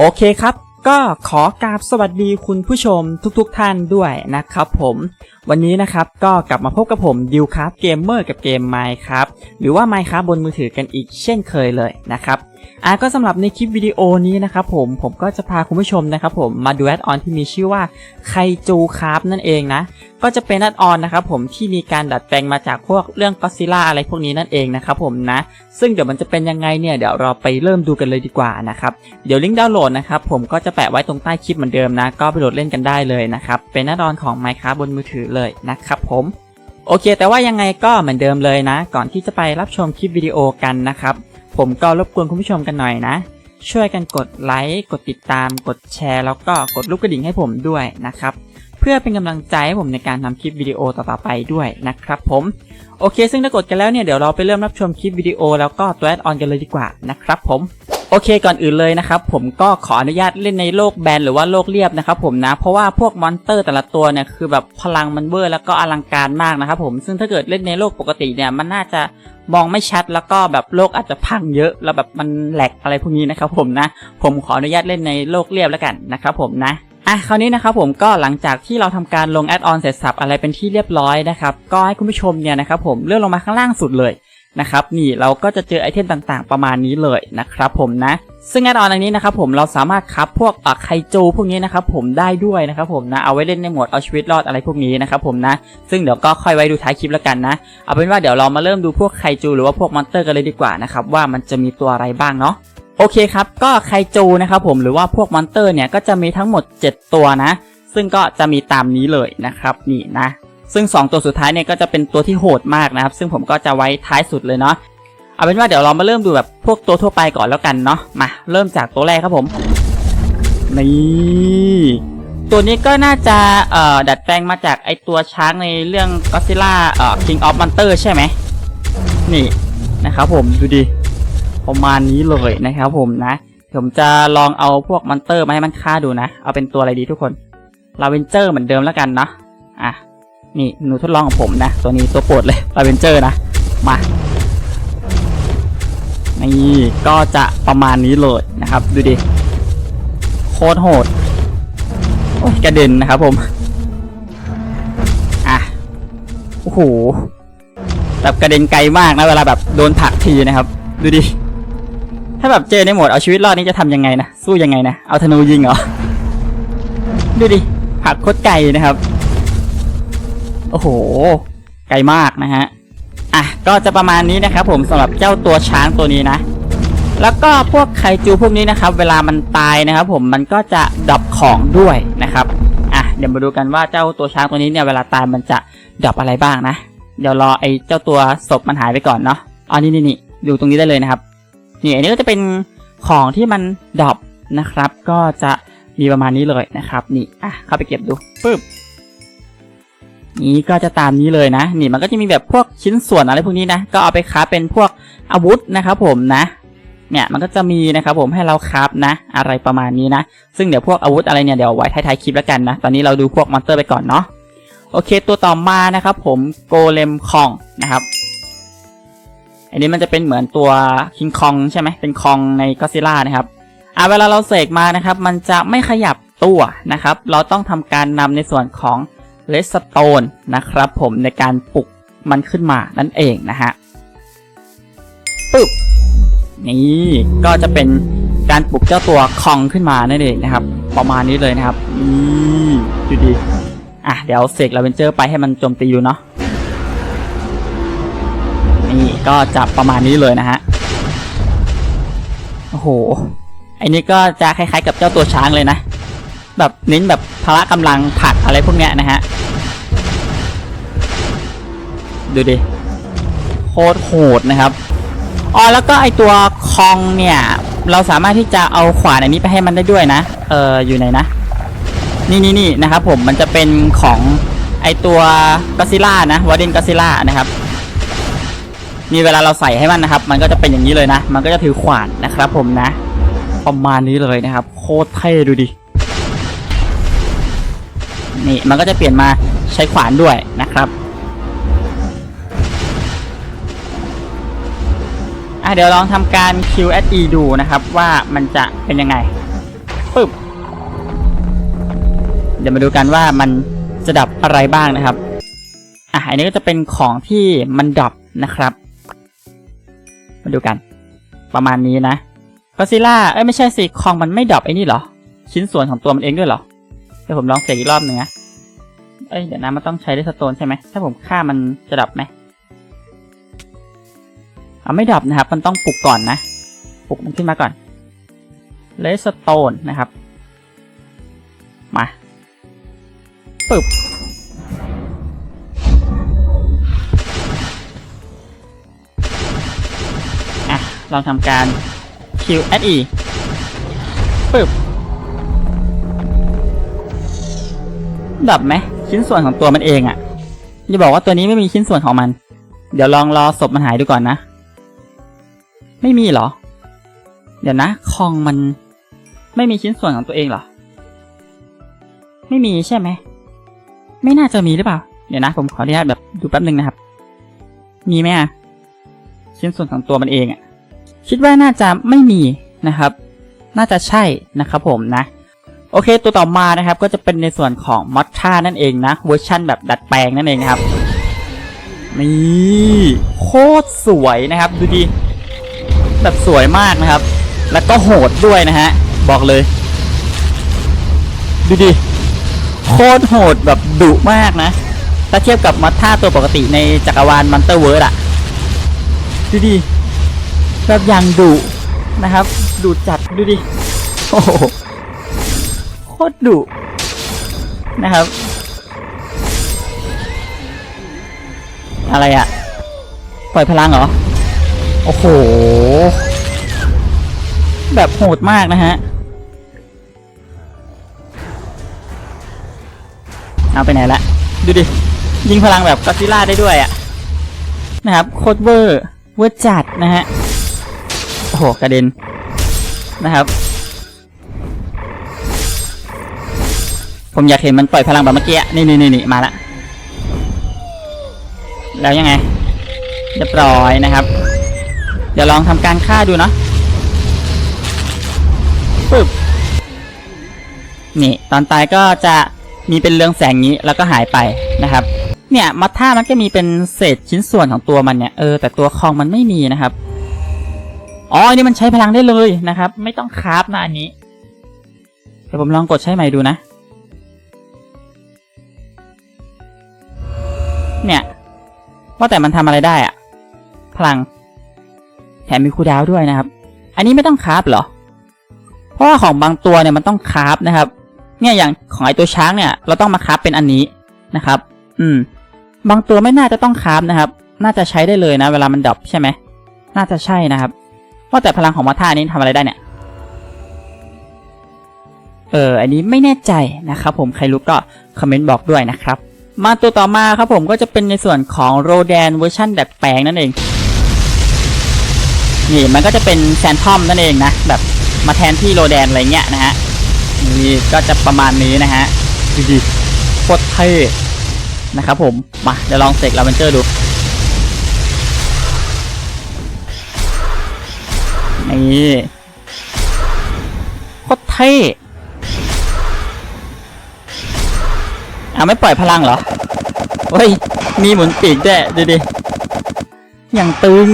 โอเคครับ ก็ขอกราบสวัสดีคุณผู้ชมทุกๆทท่านด้วยนะครับผม วันนี้นะครับก็กลับมาพบกับผมดิวครับเกมเมอร์กับเกมไมค์ครับหรือว่าไมค์ครับบนมือถือกันอีกเช่นเคยเลยนะครับ อะก็สำหรับในคลิปวิดีโอนี้นะครับผมผมก็จะพาคุณผู้ชมนะครับผมมาดูแอดออนที่มีชื่อว่าไคจูครับนั่นเองนะ ก็จะเป็นแอดออนนะครับผมที่มีการดัดแปลงมาจากพวกเรื่องก็ซิล่าอะไรพวกนี้นั่นเองนะครับผมนะ ซึ่งเดี๋ยวมันจะเป็นยังไงเนี่ยเดี๋ยวเราไปเริ่มดูกันเลยดีกว่านะครับเดี๋ยวลิงก์ดาวน์โหลดนะครับผมก็จะแปะไว้ตรงใต้คลิปเหมือนเดิมนะ ก็ไปโหลดเล่นกันได้เลยนะครับเป็นแอดออนของ Minecraft บนมือถือเลยนะครับผมโอเค แต่ว่ายังไงก็เหมือนเดิมเลยนะ ก่อนที่จะไปรับชมคลิปวิดีโอกันนะครับ ผมก็รบกวนคุณผู้ชมกันหน่อยนะ ช่วยกันกดไลค์ กดติดตาม กดแชร์ แล้วก็กดลูกกระดิ่งให้ผมด้วยนะครับ เพื่อเป็นกำลังใจให้ผมในการทำคลิปวิดีโอต่อๆไปด้วยนะครับผม โอเค ซึ่งถ้ากดกันแล้วเนี่ย เดี๋ยวเราไปเริ่มรับชมคลิปวิดีโอแล้วก็ตัวแอดออนกันเลยดีกว่านะครับผม โอเคก่อนอื่นเลยนะครับผมก็ขออนุญาตเล่นในโลกแบนหรือว่าโลกเรียบนะครับผมนะเพราะว่าพวกมอนสเตอร์แต่ละตัวเนี่ยคือแบบพลังมันเวอร์แล้วก็อลังการมากนะครับผมซึ่งถ้าเกิดเล่นในโลกปกติเนี่ยมันน่าจะมองไม่ชัดแล้วก็แบบโลกอาจจะพังเยอะแล้วแบบมันแหลกอะไรพวกนี้นะครับผมนะผมขออนุญาตเล่นในโลกเรียบแล้วกันนะครับผมนะอะคราวนี้นะครับผมก็หลังจากที่เราทำการลงแอดออนเสร็จสับอะไรเป็นที่เรียบร้อยนะครับก็ให้คุณผู้ชมเนี่ยนะครับผมเลื่อนลงมาข้างล่างสุดเลย นะครับนี่เราก็จะเจอไอเทมต่างๆ ประมาณนี้เลยนะครับผมนะ ซึ่งแอดออนอันนี้นะครับผมเราสามารถคับพวกอะไคจูพวกนี้นะครับผมได้ด้วยนะครับผมนะเอาไว้เล่นในโหมดเอาชีวิตรอดอะไรพวกนี้นะครับผมนะ ซึ่งเดี๋ยวก็ค่อยไว้ดูท้ายคลิปแล้วกันนะ เอาเป็นว่าเดี๋ยวเรามาเริ่มดูพวกไคจูหรือว่าพวกมอนสเตอร์กันเลยดีกว่านะครับว่ามันจะมีตัวอะไรบ้างเนาะโอเคครับก็ไคจูนะครับผมหรือว่าพวกมอนสเตอร์เนี่ยก็จะมีทั้งหมด 7 ตัวนะ ซึ่งก็จะมีตามนี้เลยนะครับนี่นะ ซึ่ง 2 ตัวสุดท้ายเนี่ยก็จะเป็นตัวที่โหดมากนะครับ ซึ่งผมก็จะไว้ท้ายสุดเลยเนาะเอาเป็นว่าเดี๋ยวเรามาเริ่มดูแบบพวกตัวทั่วไปก่อนแล้วกันเนาะมาเริ่มจากตัวแรกครับผมนี่ตัวนี้ก็น่าจะเอ่อดัดแปลงมาจากไอตัวช้างในเรื่อง Godzilla เอ่อ King of Monster ใช่ไหมนี่นะครับผมดูดิประมาณนี้เลยนะครับผมนะ ผมจะลองเอาพวกมอนเตอร์มาให้มันฆ่าดูนะ เอาเป็นตัวอะไรดีทุกคนลาเวนเจอร์เหมือนเดิมแล้วกันเนาะอะ นี่หนูทดลองของผมนะ ตัวนี้ตัวโปรดเลยลาเวนเจอร์นะ มา นี่ก็จะประมาณนี้เลยนะครับ ดูดิ โคตรโหด โอ้ยกระเด็นนะครับผม อะ โอ้โห แบบกระเด็นไกลมากนะ เวลาแบบโดนผลักทีนะครับ ดูดิ ถ้าแบบเจอในโหมดเอาชีวิตรอดนี่จะทำยังไงนะ สู้ยังไงนะ เอาธนูยิงเหรอ ดูดิหักโคตรไกลนะครับ โอ้โห ไกลมากนะฮะ อะ ก็จะประมาณนี้นะครับผมสำหรับเจ้าตัวช้างตัวนี้นะ แล้วก็พวกไคจูพวกนี้นะครับ เวลามันตายนะครับ ผมมันก็จะดับของด้วยนะครับ อะ เดี๋ยวมาดูกันว่าเจ้าตัวช้างตัวนี้เนี่ยเวลาตายมันจะดับอะไรบ้างนะ เดี๋ยวรอไอ้เจ้าตัวศพมันหายไปก่อนเนาะอ๋อนี่นี่นี่ดูตรงนี้ได้เลยนะครับ นี่อันนี้ก็จะเป็นของที่มันดรอปนะครับ ก็จะมีประมาณนี้เลยนะครับ นี่ อะ เข้าไปเก็บดูปึ๊บ นี่ก็จะตามนี้เลยนะ นี่มันก็จะมีแบบพวกชิ้นส่วนอะไรพวกนี้นะ ก็เอาไปค้าเป็นพวกอาวุธนะครับผมนะ เนี่ยมันก็จะมีนะครับผมให้เราคราฟนะ อะไรประมาณนี้นะ ซึ่งเดี๋ยวพวกอาวุธอะไรเนี่ยเดี๋ยวไว้ท้ายๆคลิปแล้วกันนะ ตอนนี้เราดูพวกมอนสเตอร์ไปก่อนเนาะ โอเค ตัวต่อมานะครับผมโกเลมคองนะครับ อันนี้มันจะเป็นเหมือนตัวคิงคองใช่ไหมเป็นคองในก็ซิล่านะครับอ่าเวลาเราเสกมานะครับ มันจะไม่ขยับตัวนะครับ เราต้องทำการนำในส่วนของ เลสโตนนะครับผมในการปลุกมันขึ้นมานั่นเองนะฮะปึ๊บนี่ก็จะเป็นการปลุกเจ้าตัวคองขึ้นมานั่นเองนะครับ ประมาณนี้เลยนะครับนี่ดูดีอะเดี๋ยวเสกลาเวนเจอร์ไปให้มันโจมตีอยู่เนาะนี่ก็จะประมาณนี้เลยนะฮะโอ้โหอ้นี่ก็จะคล้ายๆกับเจ้าตัวช้างเลยนะ แบบเน้นแบบพละกำลังผักอะไรพวกเนี้ยนะฮะ ดูดิ โคตรโหดนะครับอ๋อแล้วก็ไอตัวคองเนี่ย เราสามารถที่จะเอาขวานอันนี้ไปให้มันได้ด้วยนะ เอออยู่ไหนนะ นี่นี่นี่นะครับผมมันจะเป็นของไอตัวก็ซิล่านะวอร์เดนก็ซิล่านะครับนี่เวลาเราใส่ให้มันนะครับ มันก็จะเป็นอย่างนี้เลยนะ มันก็จะถือขวานนะครับผมนะ ประมาณนี้เลยนะครับ โคตรเท่ดูดิ นี่มันก็จะเปลี่ยนมาใช้ขวานด้วยนะครับอะเดี๋ยวลองทำการ QSE ดูนะครับว่ามันจะเป็นยังไงปึ๊บเดี๋ยวมาดูกันว่ามันจะดับอะไรบ้างนะครับอะอันนี้ก็จะเป็นของที่มันดับนะครับ มาดูกัน ประมาณนี้นะก็ซิล่าเอ้ยไม่ใช่สิคองมันไม่ดับไอ้นี่เหรอ ชิ้นส่วนของตัวมันเองด้วยเหรอ ดี๋ยวผมลองเสกอีกรอบหนึ่งนะ เอ้ย เดี๋ยวนะมันต้องใช้เลสโตนใช่ไหม ถ้าผมฆ่ามันจะดับไหมเอาไม่ดับนะครับ มันต้องปลุกก่อนนะ ปลุกมันขึ้นมาก่อนเลสโตนนะครับ มาปึ๊บอะลองทำการ Q S E ปึ๊บ ดับไหมชิ้นส่วนของตัวมันเองอะ่ะอย่าบอกว่าตัวนี้ไม่มีชิ้นส่วนของมัน เดี๋ยวลองรอศพมันหายดูก่อนนะ ไม่มีเหรอ เดี๋ยวนะคองมัน ไม่มีชิ้นส่วนของตัวเองเหรอ ไม่มีใช่ไหม ไม่น่าจะมีหรือเปล่า เดี๋ยวนะ ผมขออนุญาตแบบดูแป๊บนึงนะครับ มีไหมอะชิ้นส่วนของตัวมันเองอะ คิดว่าน่าจะไม่มีนะครับ น่าจะใช่นะครับผมนะ โอเค ตัวต่อมานะครับก็จะเป็นในส่วนของมอทท่านั่นเองนะเวอร์ชั่นแบบดัดแปลงนั่นเองครับ นี่โคตรสวยนะครับ ดูดีแบบสวยมากนะครับ แล้วก็โหดด้วยนะฮะ บอกเลย ดูดิโคตรโหดแบบดุมากนะ ถ้าเทียบกับมอทท่าตัวปกติในจักรวาลมันเตอร์เวิร์ดอะดูดิแบบอย่างดุนะครับดุจัดดูดิโอ้โห ตรดุนะครับ อะไรอะปล่อยพลังเหรอ โอ้โห แบบโหดมากนะฮะ เอาไปไหนละ ดูดิ ยิงพลังแบบก็อดซิลล่าได้ด้วยอะนะครับ โคตรเวอร์ เวอร์จัดนะฮะ โอ้โห กระเด็นนะครับ ผมอยากเห็นมันปล่อยพลังแบบเมื่อกี้ นี่นี่นี่นมาละ แล้วยังไง เรียบร้อยนะครับ เดี๋ยวลองทำการฆ่าดูเนาะปึ๊บ นี่ ตอนตายก็จะมีเป็นเรืองแสงนี้แล้วก็หายไปนะครับ เนี่ยมัทท่ามันก็มีเป็นเศษชิ้นส่วนของตัวมันเนี่ย เออแต่ตัวคองมันไม่มีนะครับ อ๋ออันนี้มันใช้พลังได้เลยนะครับ ไม่ต้องคราฟนะอันนี้ เดี๋ยวผมลองกดใช้ใหม่ดูนะ เนี่ย ว่าแต่มันทำอะไรได้อะพลัง แถมมีคูดาวด้วยนะครับ อันนี้ไม่ต้องคราฟเหรอ เพราะว่าของบางตัวเนี่ยมันต้องคราฟนะครับ เนี่ยอย่างของไอตัวช้างเนี่ย เราต้องมาคราฟเป็นอันนี้นะครับ อืม บางตัวไม่น่าจะต้องคราฟนะครับ น่าจะใช้ได้เลยนะ เวลามันดรอปใช่ไหม น่าจะใช่นะครับ ว่าแต่พลังของมาท่านี้ทำอะไรได้เนี่ย เออ อันนี้ไม่แน่ใจนะครับ ผม ใครรู้ก็คอมเมนต์บอกด้วยนะครับ มาตัวต่อมาครับผมก็จะเป็นในส่วนของโรแดนเวอร์ชันดัดแปลงนั่นเอง นี่มันก็จะเป็นแซนทอมนั่นเองนะ แบบมาแทนที่โรแดนอะไรเงี้ยนะฮะ นี่ก็จะประมาณนี้นะฮะดูดิโคตรเท่นะครับผม มาเดี๋ยวลองเสกลาเวนเจอร์ดู นี่โคตรเท่ เอาไม่ปล่อยพลังเหรอเฮ้ยมีหมุนปีกด้วยดูดิอย่างตึง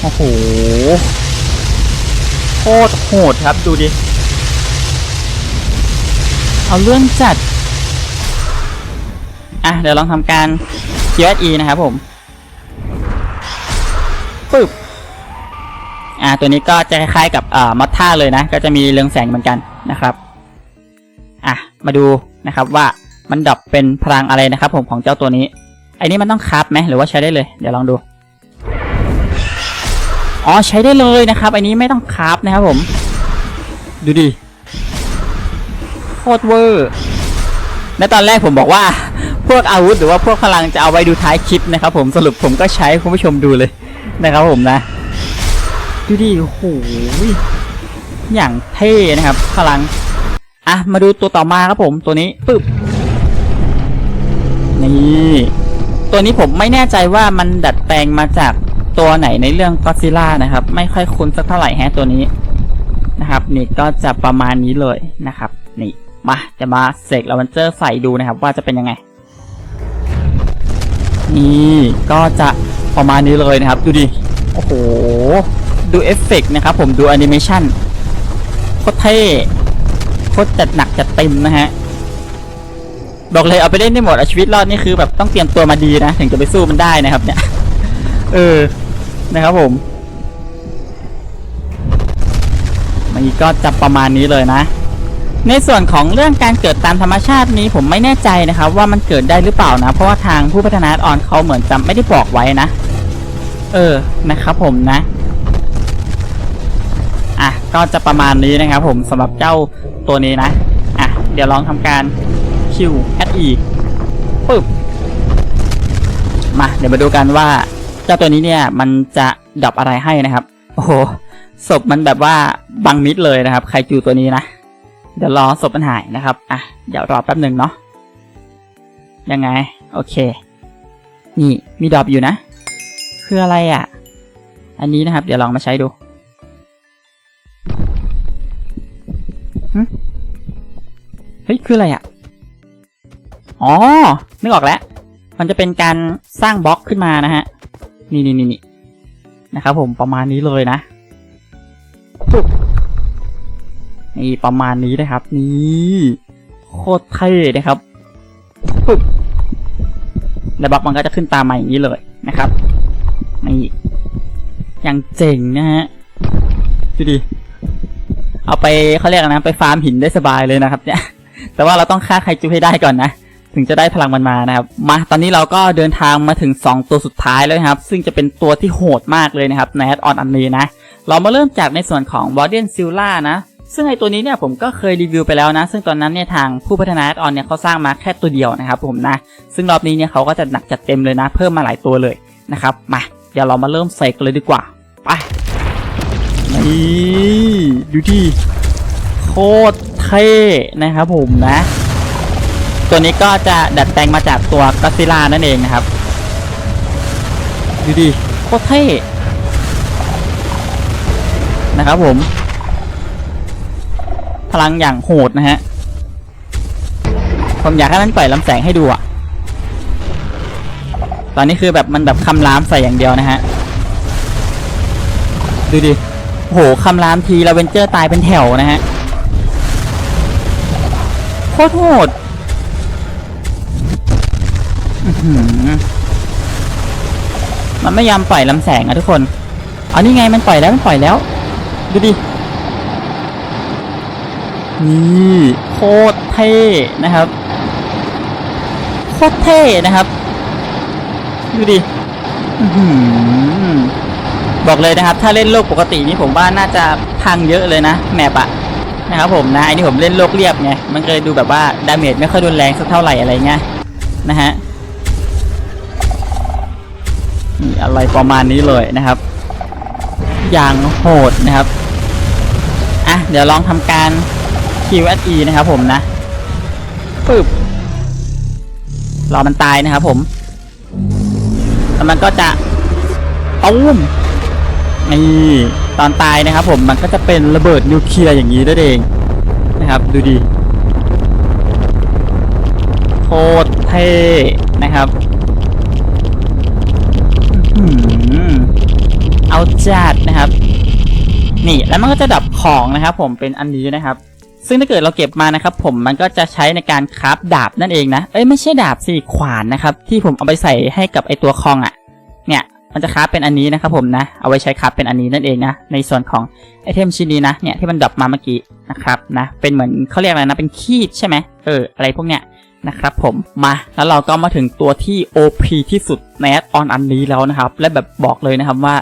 โอ้โห โคตรโหดครับดูดิ เอาเรื่องจัด อะ เดี๋ยวลองทำการ QSE นะครับผมปึ๊บ อ่า ตัวนี้ก็จะคล้ายๆกับอ่ามอตท่าเลยนะ ก็จะมีเรืองแสงเหมือนกันนะครับ มาดูนะครับว่ามันดรอปเป็นพลังอะไรนะครับ ผมของเจ้าตัวนี้ไอ้นี้มันต้องคราฟไหมหรือว่าใช้ได้เลย เดี๋ยวลองดูอ๋อใช้ได้เลยนะครับอันนี้ไม่ต้องคราฟนะครับผม ดูดิโคตรเวอร์และตอนแรกผมบอกว่า พวกอาวุธหรือว่าพวกพลังจะเอาไว้ดูท้ายคลิปนะครับ ผมสรุปผมก็ใช้ให้คุณผู้ชมดูเลยนะครับผมนะ ดูดิโอ้โหอย่างเท่นะครับ พลัง อะ มาดูตัวต่อมาครับผมตัวนี้ปึ๊บนี่ตัวนี้ผมไม่แน่ใจว่ามันดัดแปลงมาจากตัวไหนในเรื่องก็ซิล่านะครับ ไม่ค่อยคุ้นสักเท่าไหร่แฮะตัวนี้นะครับ นี่ก็จะประมาณนี้เลยนะครับ นี่มาจะมาเสกลาวันเจอร์ใส่ดูนะครับ ว่าจะเป็นยังไง นี่ก็จะประมาณนี้เลยนะครับ ดูดิโอ้โห ดูเอฟเฟกต์นะครับผมดูแอนิเมชันโคตรเท่ ตรจัดหนักจัดเต็มนะฮะบอกเลยเอาไปเล่นได้หมดอาชีวิตรอดนี่คือแบบต้องเตรียมตัวมาดีนะถึงจะไปสู้มันได้นะครับ เนี่ย เออนะครับผมมันก็จะประมาณนี้เลยนะ ในส่วนของเรื่องการเกิดตามธรรมชาตินี้ผมไม่แน่ใจนะครับ ว่ามันเกิดได้หรือเปล่านะ เพราะว่าทางผู้พัฒนาออนเขาเหมือนจะไม่ได้บอกไว้นะ เออนะครับผมนะ ก็จะประมาณนี้นะครับผมสำหรับเจ้าตัวนี้นะ อะ เดี๋ยวลองทำการ Q at E ปึ๊บ มา เดี๋ยวมาดูกันว่า เจ้าตัวนี้เนี่ยมันจะดับอะไรให้นะครับ โอ้โหศพมันแบบว่าบังมิดเลยนะครับ ใครจูตัวนี้นะ เดี๋ยวรอศพมันหายนะครับ อะ เดี๋ยวรอแป๊บหนึ่งเนาะ ยังไง โอเค นี่มีดรอปอยู่นะ คืออะไรอะ อันนี้นะครับ เดี๋ยวลองมาใช้ดู คืออะไรอะ อ๋อ นึกออกแล้ว มันจะเป็นการสร้างบล็อกขึ้นมานะฮะ นี่นี่นี่นนะครับผมประมาณนี้เลยนะปุ๊บนี่ประมาณนี้นะครับ นี่โคตรเท่นะครับปุ๊บแล้วบล็อกมันก็จะขึ้นตามมาอย่างนี้เลยนะครับนี่อย่างเจ๋งนะฮะดูดิเอาไปเขาเรียกนะไปฟาร์มหินได้สบายเลยนะครับเนี่ย แต่ว่าเราต้องฆ่าไคจูให้ได้ก่อนนะ ถึงจะได้พลังมันมานะครับ มาตอนนี้เราก็เดินทางมาถึง 2 ตัวสุดท้ายแล้วนะครับ ซึ่งจะเป็นตัวที่โหดมากเลยนะครับในแอดออนอันนี้นะ เรามาเริ่มจากในส่วนของ w a r d e n s i l l a นะซึ่งไอตัวนี้เนี่ยผมก็เคยรีวิวไปแล้วนะ ซึ่งตอนนั้นเนี่ยทางผู้พัฒนาแอดออนเนี่ยเขาสร้างมาแค่ตัวเดียวนะครับผมนะ ซึ่งรอบนี้เนี่ยเขาก็จะหนักจัดเต็มเลยนะ เพิ่มมาหลายตัวเลยนะครับ มาเดี๋ยวเรามาเริ่มใส่กันเลยดีกว่า ไป นี่ ดูที่โคตร เท่นะครับผมนะ ตัวนี้ก็จะดัดแปลงมาจากตัวกัซิล่านั่นเองนะครับ ดูดิโคตรเท่นะครับผม พลังอย่างโหดนะฮะผมอยากให้มันปล่อยลำแสงให้ดูอะตอนนี้คือแบบมันแบบคำรามใส่อย่างเดียวนะฮะ ดูดิโหคำรามทีลาเวนเจอร์ตายเป็นแถวนะฮะโคตรโหดมันไม่ยอมปล่อยลำแสงอะทุกคนอานี่ไงมันปล่อยแล้วมันปล่อยแล้ว ดูดิ นี่โคตรเท่นะครับ โคตรเท่นะครับ ดูดิอือหือบอกเลยนะครับ ถ้าเล่นโลกปกตินี่ผมว่าน่าจะพังเยอะเลยนะ แมปอะ นะครับผมนะไอ้นี่ผมเล่นโลกเรียบไงมันก็เลยดูแบบว่าดาเมจไม่ค่อยรุนแรงสักเท่าไหร่อะไรเงี้ยนะฮะนี่อะไรประมาณนี้เลยนะครับ อย่างโหดนะครับอะเดี๋ยวลองทำการ QSE นะครับผมนะปึ๊บรอมันตายนะครับผมแล้วมันก็จะตุ้ม นี่ตอนตายนะครับผมมันก็จะเป็นระเบิดนิวเคลียร์อย่างนี้นั่นเองนะครับ ดูดีโคตรเท่นะครับอื้อหือเอาจัดนะครับ นี่แล้วมันก็จะดับของนะครับ ผมเป็นอันนี้นะครับ ซึ่งถ้าเกิดเราเก็บมานะครับ ผมมันก็จะใช้ในการคราฟดาบนั่นเองนะเอ้ยไม่ใช่ดาบสิขวานนะครับ ที่ผมเอาไปใส่ให้กับไอตัวคองอะ่ะ เนี่ย มันจะคราฟเป็นอันนี้นะครับผมนะ เอาไว้ใช้คราฟเป็นอันนี้นั่นเองนะ ในส่วนของไอเทมชิ้นนี้นะ เนี่ยที่มันดับมาเมื่อกี้นะครับนะ เป็นเหมือนเขาเรียกอะไรนะ เป็นคีบใช่ไหมเออ อะไรพวกเนี้ยนะครับผมมาแล้วเราก็มาถึงตัวที่ OP ที่สุดในแอดออนอันนี้แล้วนะครับ และแบบบอกเลยนะครับว่า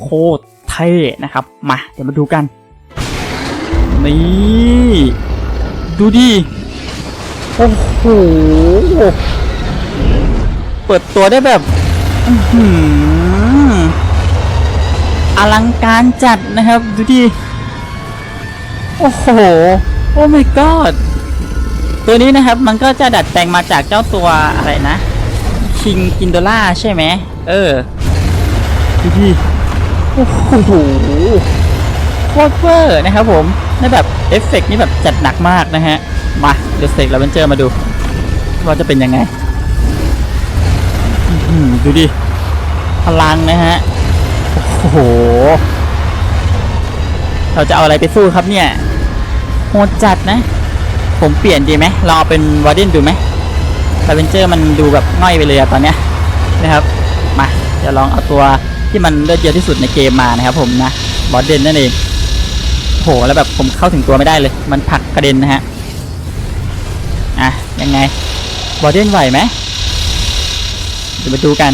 โคตรเท่นะครับ มาเดี๋ยวมาดูกัน นี่ ดูดิ โอ้โห เปิดตัวได้แบบ อื้อ อลังการจัดนะครับ ดูดิ โอ้โห โอ้ my god ตัวนี้นะครับมันก็จะดัดแปลงมาจากเจ้าตัวอะไรนะคิงกินโดล่าใช่ไหม เออ ดูดิ โอ้โหโคตรเวอร์นะครับผมในแบบเอฟเฟกต์นี่แบบจัดหนักมากนะฮะ มา เดี๋ยวเสกแล้วนเจอมาดู ว่าจะเป็นยังไง ดูดิ พลังนะฮะ โอ้โห เราจะเอาอะไรไปสู้ครับเนี่ยโหดจัดนะ ผมเปลี่ยนดีไหมลองเอาเป็นวอร์เดนดูไหมลาเวนเจอร์มันดูแบบง่อยไปเลยอะตอนเนี้ยนะครับ มาจะลองเอาตัวที่มันเลือดเยอะที่สุดในเกมมานะครับ ผมนะบอสเดนนั่นเองโหแล้วแบบผมเข้าถึงตัวไม่ได้เลย มันผักกระเด็นนะฮะอะยังไงบอสเดนไหวไหมเดี๋ยวมาดูกัน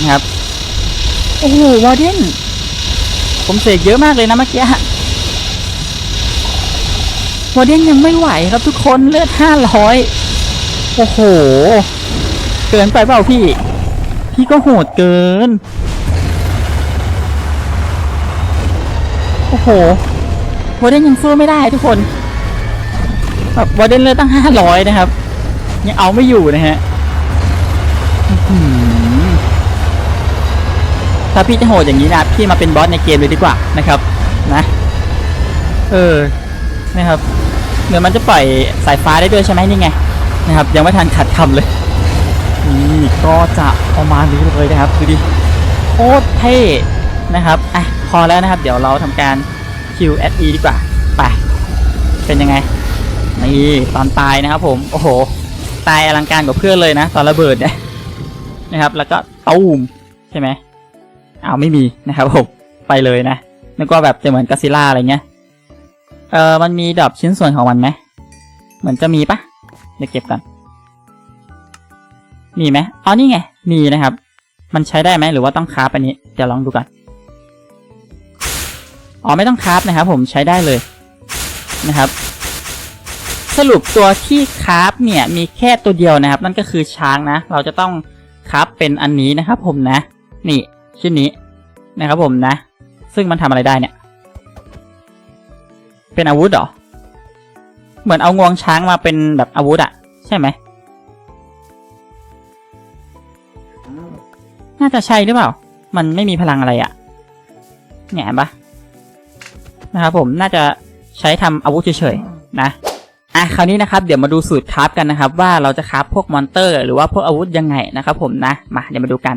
นะครับ โอ้โหบอเดนผมเสกเยอะมากเลยนะเมื่อกี้บอสเดนยังไม่ไหวครับทุกคนเลือดห้าร้อยโอ้โห เกินไปเปล่าพี่ พี่ก็โหดเกิน โอ้โหวอร์เดนยังสู้ไม่ได้ทุกคนแบบวอร์เดนเลือดตั้งห้าร้อยนะครับ ยังเอาไม่อยู่นะฮะอื้อหือ ถ้าพี่จะโหดอย่างนี้นะพี่มาเป็นบอสในเกมเลยดีกว่านะครับนะเออนะครับเหมือนมันจะปล่อยสายฟ้าได้ด้วยใช่ไหมนี่ไงนะครับ ยังไม่ทันขัดคำเลยนี่ก็จะประมาณนี้เลยนะครับดูดิโคตรเท่นะครับอะพอแล้วนะครับ เดี๋ยวเราทำการ QSE ดีกว่าไปเป็นยังไงนี่ตอนตายนะครับผมโอ้โห ตายอลังการกว่าเพื่อนเลยนะ ตอนระเบิดเนี่ยนะครับ แล้วก็ตูมใช่ไหม เอาไม่มีนะครับผมไปเลยนะนึกว่าแบบจะเหมือนกัสซิล่าอะไรเงี้ยเออมันมีดรอปชิ้นส่วนของมันไหมเหมือนจะมีปะเดี๋ยวเก็บก่อนมีไหมอ๋อนี่ไงมีนะครับ มันใช้ได้ไหมหรือว่าต้องคราฟอันนี้เดี๋ยวลองดูก่อนอ๋อไม่ต้องคราฟนะครับผมใช้ได้เลยนะครับ สรุปตัวที่คราฟเนี่ยมีแค่ตัวเดียวนะครับ นั่นก็คือช้างนะ เราจะต้องคราฟเป็นอันนี้นะครับผมนะ นี่ ชิ้นนี้นะครับผมนะ ซึ่งมันทำอะไรได้เนี่ย เป็นอาวุธเหรอ เหมือนเอางวงช้างมาเป็นแบบอาวุธอะใช่ไหม น่าจะใช่หรือเปล่า มันไม่มีพลังอะไรอะ่ะเนี่ยเห็นปะนะครับผมน่าจะใช้ทำอาวุธเฉยๆนะอะคราวนี้นะครับเดี๋ยวมาดูสูตรคราฟกันนะครับ ว่าเราจะคราฟพวกมอนเตอร์ หรือว่าพวกอาวุธยังไงนะครับผมนะมาเดี๋ยวมาดูกัน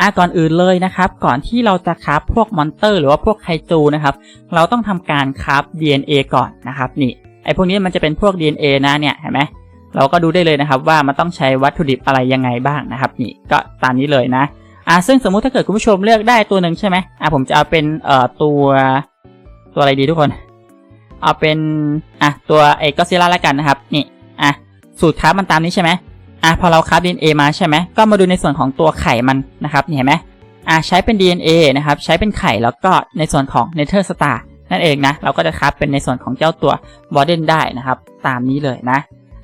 อะก่อนอื่นเลยนะครับ ก่อนที่เราจะคราฟพวกมอนเตอร์ หรือว่าพวกไคจูนะครับ เราต้องทำการคราฟ DNA ก่อนนะครับนี่ไอพวกนี้มันจะเป็นพวก DNA นะเนี่ยเห็นไหมเราก็ดูได้เลยนะครับว่ามันต้องใช้วัตถุดิบอะไรยังไงบ้างนะครับนี่ก็ตามนี้เลยนะอ่าซึ่งสมมุติถ้าเกิดคุณผู้ชมเลือกได้ตัวหนึ่งใช่ไหมอ่าผมจะเอาเป็นเอ่อตัวตัวอะไรดีทุกคน เอาเป็นอะตัวไอ้ก็ซิล่าละกันนะครับนี่อะสูตรคราฟมันตามนี้ใช่ไหม อะพอเราคราฟ DNA มาใช่ไหมก็มาดูในส่วนของตัวไข่มันนะครับเห็นไหมอะใช้เป็น DNA นะครับใช้เป็นไข่แล้วก็ในส่วนของ Nether Star นั่นเองนะเราก็จะคราฟเป็นในส่วนของเจ้าตัว w a r d e n ได้นะครับ ตามนี้เลยนะ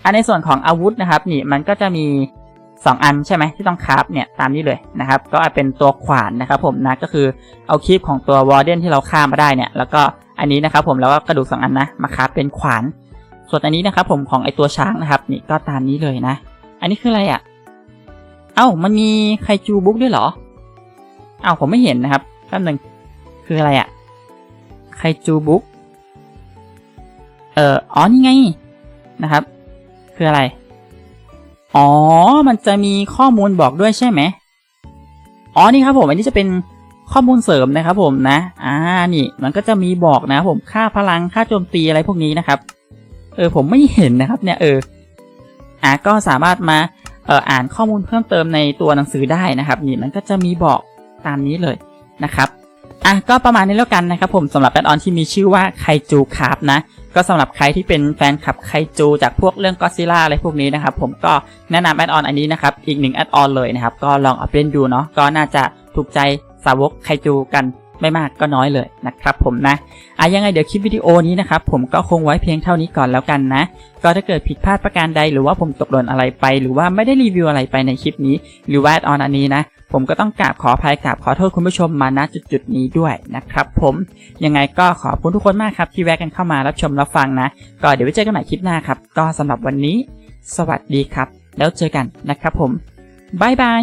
อันในส่วนของอาวุธนะครับนี่มันก็จะมีสองอันใช่ไหมที่ต้องคราฟเนี่ยตามนี้เลยนะครับ ก็เป็นตัวขวานนะครับผมนะก็คือเอาคลิปของตัววอร์เดนที่เราฆ่ามาได้เนี่ยแล้วก็อันนี้นะครับผมแล้วก็กระดูกสองอันนะมาคราฟเป็นขวาน ส่วนอันนี้นะครับผมของไอตัวช้างนะครับนี่ก็ตามนี้เลยนะ อันนี้คืออะไรอะ เอ้ามันมีไคจูบุ๊กด้วยเหรอ เอ้าผมไม่เห็นนะครับแป๊บหนึงคืออะไรอะ ไคจูบุ๊ก เอ่อ อ๋อนี่ไง นะครับ คืออะไร อ๋อ มันจะมีข้อมูลบอกด้วยใช่ไหมอ๋อ นี่ครับผม อันนี้จะเป็นข้อมูลเสริมนะครับผมนะ อ่า นี่ มันก็จะมีบอกนะครับผม ค่าพลัง ค่าโจมตีอะไรพวกนี้นะครับ เออ ผมไม่เห็นนะครับ เนี่ย เออ อ่าก็สามารถมาเอ่ออ่านข้อมูลเพิ่มเติมในตัวหนังสือได้นะครับนี่มันก็จะมีบอกตามนี้เลยนะครับอะก็ประมาณนี้แล้วกันนะครับผมสำหรับแอดออนที่มีชื่อว่าไคจูคาร์บนะก็สำหรับใครที่เป็นแฟนคลับไคจู จากพวกเรื่องก็ซิล่าอะไรพวกนี้นะครับผมก็แนะนำแอดออนอันนี้นะครับอีกหนึ่งแอดออนเลยนะครับก็ลองเอาไปเล่นดูเนาะก็น่าจะถูกใจสาวกไคจูกัน ไม่มากก็น้อยเลยนะครับผมนะอะยังไงเดี๋ยวคลิปวิดีโอนี้นะครับผมก็คงไว้เพียงเท่านี้ก่อนแล้วกันนะ ก็ถ้าเกิดผิดพลาดประการใดหรือว่าผมตกหล่นอะไรไป หรือว่าไม่ได้รีวิวอะไรไปในคลิปนี้ หรือว่าแออนอันนี้นะผมก็ต้องกราบขออภัยกราบขอโทษคุณผู้ชมมาณจุดๆนี้ด้วยนะครับผมยังไงก็ขอบคุณทุกคนมากครับที่แวะกันเข้ามารับชมรับฟังนะ ก็เดี๋ยวไว้เจอกันใหม่คลิปหน้าครับก็สำหรับวันนี้ สวัสดีครับ แล้วเจอกันนะครับผมบายบาย